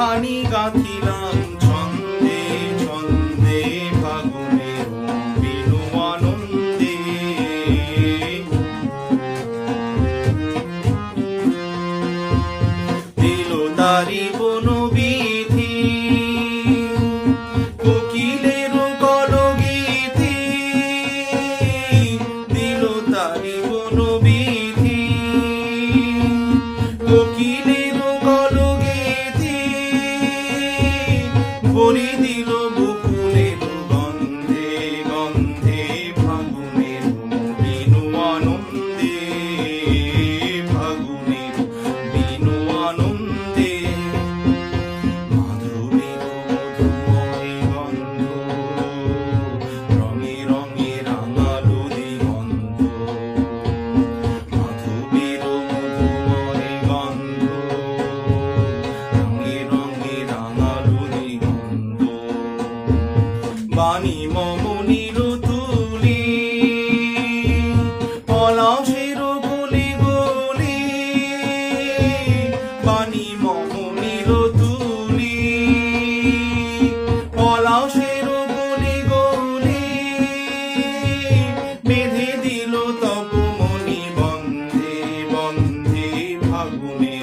খানি গাঁথিলাম, ছন্দে ছন্দে, ফাগুনে বিনু আনন্দে। দিল তারি বনবিধি কোকিলের কলগীতি দিল তারি বনবিধি কোকিল 你的。বাণী মমনির তুলি পলাশের বলি বলি। বাণী মমনির তুলি পলাশের বলি বলি। বেঁধে দিল তপমণি, বন্ধে বন্ধে ভাগুনে